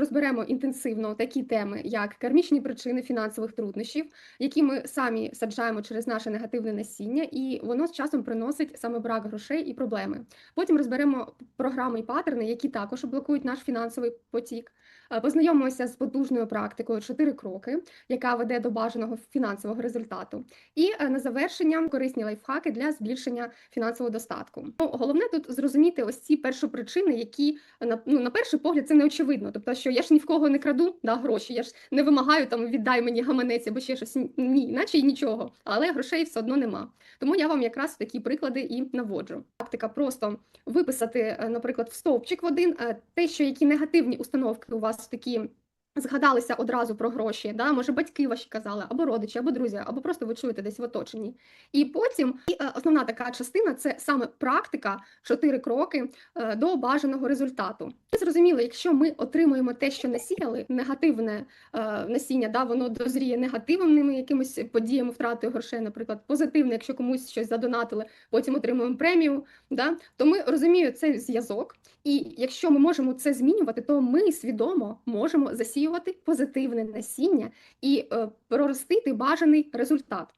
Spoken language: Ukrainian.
Розберемо інтенсивно такі теми, як кармічні причини фінансових труднощів, які ми самі саджаємо через наше негативне насіння, і воно з часом приносить саме брак грошей і проблеми. Потім розберемо програми і паттерни, які також блокують наш фінансовий потік. Е, Познайомимося з потужною практикою чотири кроки, яка веде до бажаного фінансового результату. І е, на завершення корисні лайфхаки для збільшення фінансового достатку. Ну, головне тут зрозуміти ось ці першопричини, які на, ну, на перший погляд це не очевидно. Тобто, що я ж ні в кого не краду да, гроші, я ж не вимагаю там віддай мені гаманець або ще щось. Ні, наче й нічого, але грошей все одно нема. Тому я вам якраз такі приклади і наводжу. Тактика просто виписати, е, наприклад, в стовпчик в один е, те, що які негативні установки у вас такі. Згадалися одразу про гроші, да? може батьки ваші казали, або родичі, або друзі, або просто ви чуєте десь в оточенні. І потім і, е, основна така частина це саме практика, чотири кроки е, до бажаного результату. І Зрозуміло, якщо ми отримуємо те, що насіяли, негативне е, насіння, да, воно дозріє негативними якимись подіями, втратою грошей, наприклад, позитивне, якщо комусь щось задонатили, потім отримуємо премію. Да, то ми розуміємо цей зв'язок. І якщо ми можемо це змінювати, то ми свідомо можемо засіювати позитивне насіння і е, проростити бажаний результат.